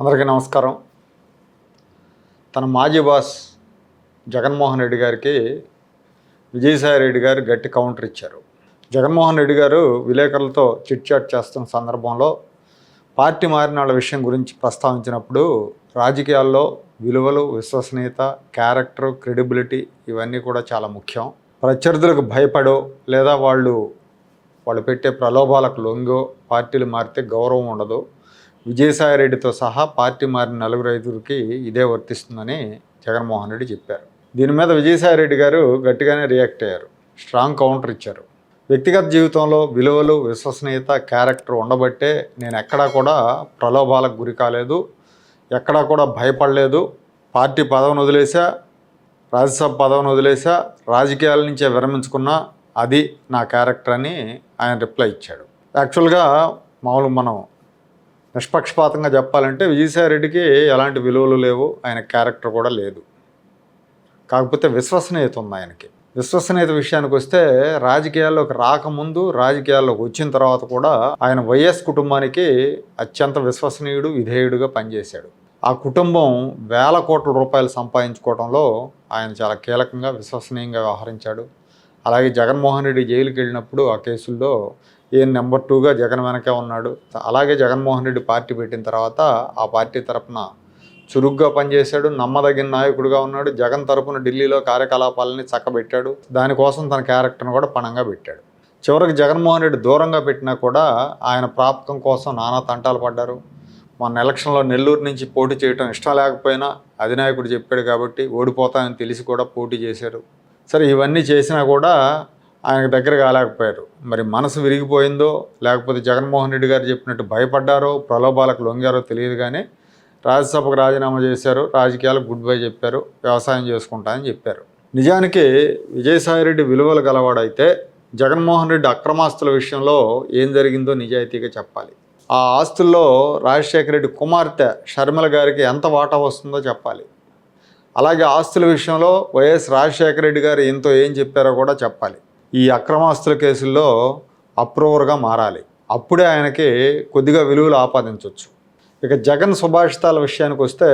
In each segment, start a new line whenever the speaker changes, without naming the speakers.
అందరికీ నమస్కారం. తన మాజీ బాస్ జగన్మోహన్ రెడ్డి గారికి విజయసాయి రెడ్డి గారు గట్టి కౌంటర్ ఇచ్చారు. జగన్మోహన్ రెడ్డి గారు విలేకరులతో చిట్చాట్ చేస్తున్న సందర్భంలో పార్టీ మారిన వాళ్ళ విషయం గురించి ప్రస్తావించినప్పుడు రాజకీయాల్లో విలువలు విశ్వసనీయత క్యారెక్టర్ క్రెడిబిలిటీ ఇవన్నీ కూడా చాలా ముఖ్యం. ప్రత్యర్థులకు భయపడో లేదా వాళ్ళు వాళ్ళు పెట్టే ప్రలోభాలకు లొంగో పార్టీలు మారితే గౌరవం ఉండదు. విజయసాయి రెడ్డితో సహా పార్టీ మారిన నలుగురు ఐదుగురికి ఇదే వర్తిస్తుందని జగన్మోహన్ రెడ్డి చెప్పారు. దీని మీద విజయసాయి రెడ్డి గారు గట్టిగానే రియాక్ట్ అయ్యారు. స్ట్రాంగ్ కౌంటర్ ఇచ్చారు. వ్యక్తిగత జీవితంలో విలువలు విశ్వసనీయత క్యారెక్టర్ ఉండబట్టే నేను ఎక్కడా కూడా ప్రలోభాలకు గురి కాలేదు ఎక్కడా కూడా భయపడలేదు. పార్టీ పదవిని వదిలేసా రాజ్యసభ పదవిని వదిలేసా రాజకీయాల నుంచే విరమించుకున్నా అది నా క్యారెక్టర్ అని ఆయన రిప్లై ఇచ్చాడు. యాక్చువల్గా మామూలు మనం నిష్పక్షపాతంగా చెప్పాలంటే విజయసాయిరెడ్డికి ఎలాంటి విలువలు లేవు. ఆయన క్యారెక్టర్ కూడా లేదు. కాకపోతే విశ్వసనీయత ఉంది ఆయనకి. విశ్వసనీయత విషయానికి వస్తే రాజకీయాల్లోకి రాకముందు రాజకీయాల్లోకి వచ్చిన తర్వాత కూడా ఆయన వైఎస్ కుటుంబానికి అత్యంత విశ్వసనీయుడు విధేయుడుగా పనిచేశాడు. ఆ కుటుంబం వేల కోట్ల రూపాయలు సంపాదించుకోవడంలో ఆయన చాలా కీలకంగా విశ్వసనీయంగా వ్యవహరించాడు. అలాగే జగన్మోహన్ రెడ్డి జైలుకి వెళ్ళినప్పుడు ఆ కేసుల్లో ఏ నెంబర్ టూగా జగన్ వెనకే ఉన్నాడు. అలాగే జగన్మోహన్ రెడ్డి పార్టీ పెట్టిన తర్వాత ఆ పార్టీ తరపున చురుగ్గా పనిచేశాడు నమ్మదగిన నాయకుడిగా ఉన్నాడు. జగన్ తరపున ఢిల్లీలో కార్యకలాపాలని చక్కబెట్టాడు. దానికోసం తన క్యారెక్టర్ను కూడా పణంగా పెట్టాడు. చివరికి జగన్మోహన్ రెడ్డి దూరంగా పెట్టినా కూడా ఆయన ప్రాప్తం కోసం నానా తంటాలు పడ్డారు. మొన్న ఎలక్షన్లో నెల్లూరు నుంచి పోటీ చేయడం ఇష్టం లేకపోయినా అధినాయకుడు చెప్పాడు కాబట్టి ఓడిపోతానని తెలిసి కూడా పోటీ చేశారు. సరే ఇవన్నీ చేసినా కూడా ఆయనకు దగ్గర కాలేకపోయారు. మరి మనసు విరిగిపోయిందో లేకపోతే జగన్మోహన్ రెడ్డి గారు చెప్పినట్టు భయపడ్డారో ప్రలోభాలకు లొంగారో తెలియదు కానీ రాజ్యసభకు రాజీనామా చేశారు రాజకీయాలకు గుడ్ బై చెప్పారు వ్యవసాయం చేసుకుంటా అని చెప్పారు. నిజానికి విజయసాయిరెడ్డి విలువలు గలవాడైతే జగన్మోహన్ రెడ్డి అక్రమాస్తుల విషయంలో ఏం జరిగిందో నిజాయితీగా చెప్పాలి. ఆ ఆస్తుల్లో రాజశేఖర రెడ్డి కుమార్తె షర్మిల గారికి ఎంత వాటా వస్తుందో చెప్పాలి. అలాగే ఆస్తుల విషయంలో వైఎస్ రాజశేఖర రెడ్డి గారు ఎంతో ఏం చెప్పారో కూడా చెప్పాలి. ఈ అక్రమాస్తుల కేసుల్లో అప్రూవర్గా మారాలి. అప్పుడే ఆయనకి కొద్దిగా విలువలు ఆపాదించవచ్చు ఇక జగన్ సుభాషితాల విషయానికి వస్తే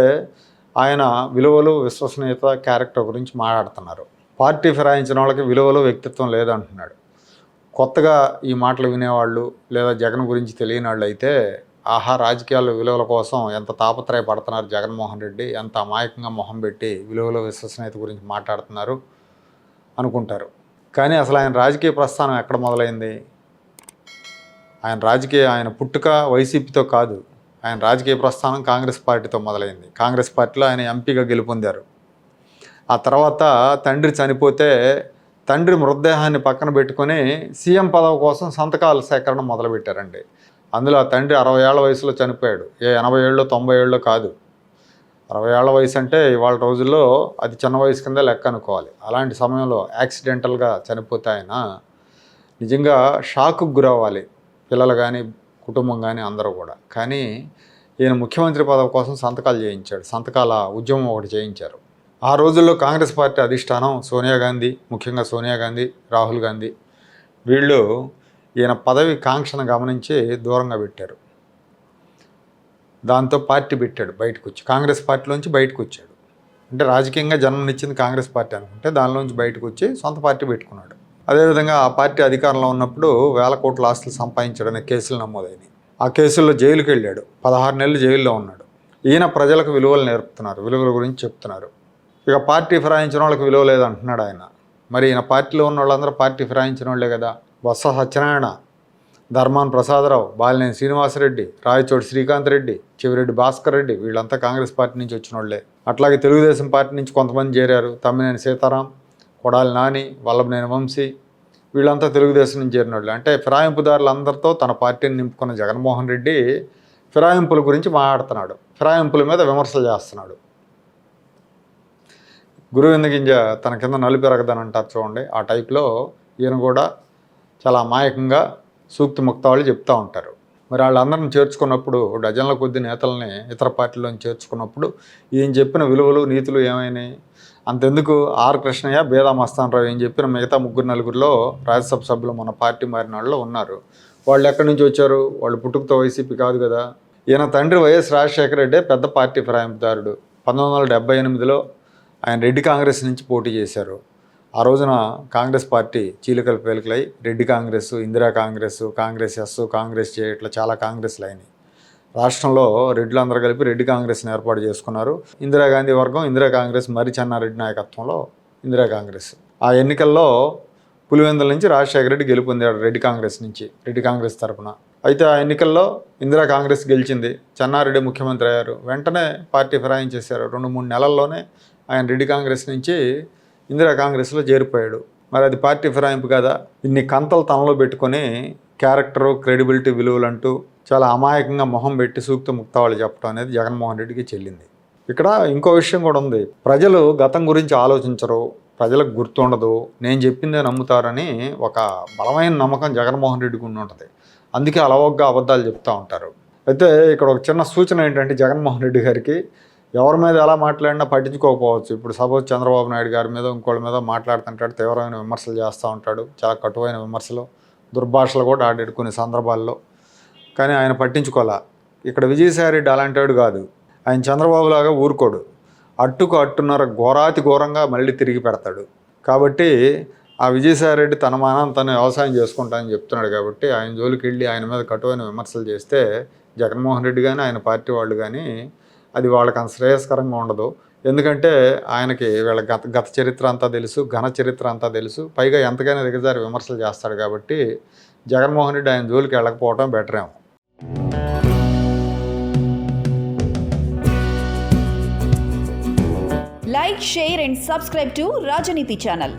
ఆయన విలువలు విశ్వసనీయత క్యారెక్టర్ గురించి మాట్లాడుతున్నారు. పార్టీ ఫిరాయించిన వాళ్ళకి విలువలు వ్యక్తిత్వం లేదంటున్నాడు. కొత్తగా ఈ మాటలు వినేవాళ్ళు లేదా జగన్ గురించి తెలియని వాళ్ళు అయితే ఆహా రాజకీయాల విలువల కోసం ఎంత తాపత్రయపడుతున్నారు జగన్మోహన్ రెడ్డి ఎంత అమాయకంగా మొహం పెట్టి విలువల విశ్వసనీయత గురించి మాట్లాడుతున్నారు అనుకుంటారు. కానీ అసలు ఆయన రాజకీయ ప్రస్థానం ఎక్కడ మొదలైంది? ఆయన రాజకీయ ఆయన పుట్టుక వైసీపీతో కాదు. ఆయన రాజకీయ ప్రస్థానం కాంగ్రెస్ పార్టీతో మొదలైంది. కాంగ్రెస్ పార్టీలో ఆయన ఎంపీగా గెలుపొందారు. ఆ తర్వాత తండ్రి చనిపోతే తండ్రి మృతదేహాన్ని పక్కన పెట్టుకొని సీఎం పదవి కోసం సంతకాల సేకరణ మొదలుపెట్టారండి. అందులో ఆ తండ్రి అరవై ఏళ్ళ వయసులో చనిపోయాడు. ఏ ఎనభై ఏళ్ళు తొంభై ఏళ్ళు కాదు. అరవై ఏళ్ళ వయసు అంటే ఇవాళ రోజుల్లో అది చిన్న వయసు కింద లెక్క అనుకోవాలి. అలాంటి సమయంలో యాక్సిడెంటల్గా చనిపోతే ఆయన నిజంగా షాక్కు గురవ్వాలి. పిల్లలు కానీ కుటుంబం కానీ అందరూ కూడా. కానీ ఈయన ముఖ్యమంత్రి పదవి కోసం సంతకాలు చేయించాడు. సంతకాల ఉద్యమం ఒకటి చేయించారు. ఆ రోజుల్లో కాంగ్రెస్ పార్టీ అధిష్టానం సోనియా గాంధీ ముఖ్యంగా సోనియా గాంధీ రాహుల్ గాంధీ వీళ్ళు ఈయన పదవి కాంక్షను గమనించి దూరంగా పెట్టారు. దాంతో పార్టీ పెట్టాడు బయటకు వచ్చి కాంగ్రెస్ పార్టీలోంచి బయటకు వచ్చాడు అంటే రాజకీయంగా జన్మనిచ్చింది కాంగ్రెస్ పార్టీ అనుకుంటే దానిలోంచి బయటకు వచ్చి సొంత పార్టీ పెట్టుకున్నాడు. అదేవిధంగా ఆ పార్టీ అధికారంలో ఉన్నప్పుడు వేల కోట్ల ఆస్తులు సంపాదించడానికి కేసులు నమోదైనవి ఆ కేసుల్లో జైలుకి వెళ్ళాడు. పదహారు నెలలు జైల్లో ఉన్నాడు. ఈయన ప్రజలకు విలువలు నేర్పుతున్నారు. విలువల గురించి చెప్తున్నారు. ఇక పార్టీ ఫిరాయించిన వాళ్ళకి విలువ లేదంటున్నాడు ఆయన. మరి ఈయన పార్టీలో ఉన్న వాళ్ళందరూ పార్టీ ఫిరాయించిన వాళ్ళే కదా. బొత్స సత్యనారాయణ ధర్మాన్ ప్రసాదరావు బాలినేని శ్రీనివాసరెడ్డి రాయచోటి శ్రీకాంత్ రెడ్డి చెవిరెడ్డి భాస్కర్ రెడ్డి వీళ్ళంతా కాంగ్రెస్ పార్టీ నుంచి వచ్చిన వాళ్ళే. అట్లాగే తెలుగుదేశం పార్టీ నుంచి కొంతమంది చేరారు. తమ్మినేని సీతారాం కొడాలి నాని వల్లభనేని వంశీ వీళ్ళంతా తెలుగుదేశం నుంచి చేరిన వాళ్ళు. అంటే ఫిరాయింపుదారులందరితో తన పార్టీని నింపుకున్న జగన్మోహన్ రెడ్డి ఫిరాయింపుల గురించి మాట్లాడుతున్నాడు. ఫిరాయింపుల మీద విమర్శలు చేస్తున్నాడు. గురువింద గింజ తన కింద నలుపెరగదని అంటారు చూడండి. ఆ టైప్లో ఈయన కూడా చాలా అమాయకంగా సూక్తి ముక్త వాళ్ళు చెప్తూ ఉంటారు. మరి వాళ్ళందరిని చేర్చుకున్నప్పుడు డజన్ల కొద్ది నేతల్ని ఇతర పార్టీలను చేర్చుకున్నప్పుడు ఈయన చెప్పిన విలువలు నీతులు ఏమైనాయి? అంతెందుకు ఆర్ కృష్ణయ్య బేదా మస్తానరావు ఏం చెప్పిన మిగతా ముగ్గురు నలుగురిలో రాజ్యసభ సభ్యులు మన పార్టీ మారిన వాళ్ళు ఉన్నారు. వాళ్ళు ఎక్కడి నుంచి వచ్చారు? వాళ్ళు పుట్టుకతో వైసీపీ కాదు కదా. ఈయన తండ్రి వైఎస్ రాజశేఖర రెడ్డి పెద్ద పార్టీ ఫిరాయింపుదారుడు. పంతొమ్మిది వందల డెబ్బై ఎనిమిదిలో ఆయన రెడ్డి కాంగ్రెస్ నుంచి పోటీ చేశారు. ఆ రోజున కాంగ్రెస్ పార్టీ చీలికలు పేలికలై రెడ్డి కాంగ్రెస్ ఇందిరా కాంగ్రెస్ కాంగ్రెస్ ఎస్ కాంగ్రెస్ జే ఇట్లా చాలా కాంగ్రెస్లు అయినాయి. రాష్ట్రంలో రెడ్లు అందరూ కలిపి రెడ్డి కాంగ్రెస్ని ఏర్పాటు చేసుకున్నారు. ఇందిరాగాంధీ వర్గం ఇందిరా కాంగ్రెస్ మరి చెన్నారెడ్డి నాయకత్వంలో ఇందిరా కాంగ్రెస్. ఆ ఎన్నికల్లో పులివెందుల నుంచి రాజశేఖర రెడ్డి గెలుపొందాడు రెడ్డి కాంగ్రెస్ నుంచి రెడ్డి కాంగ్రెస్ తరఫున అయితే ఆ ఎన్నికల్లో ఇందిరా కాంగ్రెస్ గెలిచింది. చెన్నారెడ్డి ముఖ్యమంత్రి అయ్యారు. వెంటనే పార్టీ ఫిరాయించేశారు. రెండు మూడు నెలల్లోనే ఆయన రెడ్డి కాంగ్రెస్ నుంచి ఇందిరా కాంగ్రెస్లో చేరిపోయాడు. మరి అది పార్టీ ఫిరాయింపు కదా? ఇన్ని కంతలు తనలో పెట్టుకొని క్యారెక్టరు క్రెడిబిలిటీ విలువలు అంటూ చాలా అమాయకంగా మొహం పెట్టి సూక్త ముక్తవాళ్ళు చెప్పడం అనేది జగన్మోహన్ రెడ్డికి చెల్లింది. ఇక్కడ ఇంకో విషయం కూడా ఉంది. ప్రజలు గతం గురించి ఆలోచించరు ప్రజలకు గుర్తుండదు నేను చెప్పిందే నమ్ముతారని ఒక బలమైన నమ్మకం జగన్మోహన్ రెడ్డికి ఉండి ఉంటుంది. అందుకే అలవగ్గా అబద్ధాలు చెప్తూ ఉంటారు. అయితే ఇక్కడ ఒక చిన్న సూచన ఏంటంటే జగన్మోహన్ రెడ్డి గారికి ఎవరి మీద ఎలా మాట్లాడినా పట్టించుకోకపోవచ్చు. ఇప్పుడు సపోజ్ చంద్రబాబు నాయుడు గారి మీద ఇంకోళ్ళ మీద మాట్లాడుతుంటాడు తీవ్రమైన విమర్శలు చేస్తూ ఉంటాడు. చాలా కటువైన విమర్శలు దుర్భాషలు కూడా ఆడాడు కొన్ని సందర్భాల్లో. కానీ ఆయన పట్టించుకోలే. ఇక్కడ విజయసాయిరెడ్డి రెడ్డి వాడు కాదు. ఆయన చంద్రబాబు లాగా ఊరుకోడు. అట్టుకు అట్టున్నర ఘోరాతి ఘోరంగా మళ్ళీ తిరిగి పెడతాడు. కాబట్టి ఆ విజయసాయిరెడ్డి తన మానం తను వ్యవసాయం చేసుకుంటానని చెప్తున్నాడు కాబట్టి ఆయన జోలికి వెళ్ళి ఆయన మీద కటువైన విమర్శలు చేస్తే జగన్మోహన్ రెడ్డి కానీ ఆయన పార్టీ వాళ్ళు కానీ అది వాళ్ళకి అంత శ్రేయస్కరంగా ఉండదు. ఎందుకంటే ఆయనకి వీళ్ళ గత గత చరిత్ర అంతా తెలుసు ఘన చరిత్ర అంతా తెలుసు. పైగా ఎంతకైనా దిగజారి విమర్శలు చేస్తాడు కాబట్టి జగన్మోహన్ రెడ్డి ఆయన జోలికి వెళ్ళకపోవడం better
like share and subscribe to Rajaneeti channel.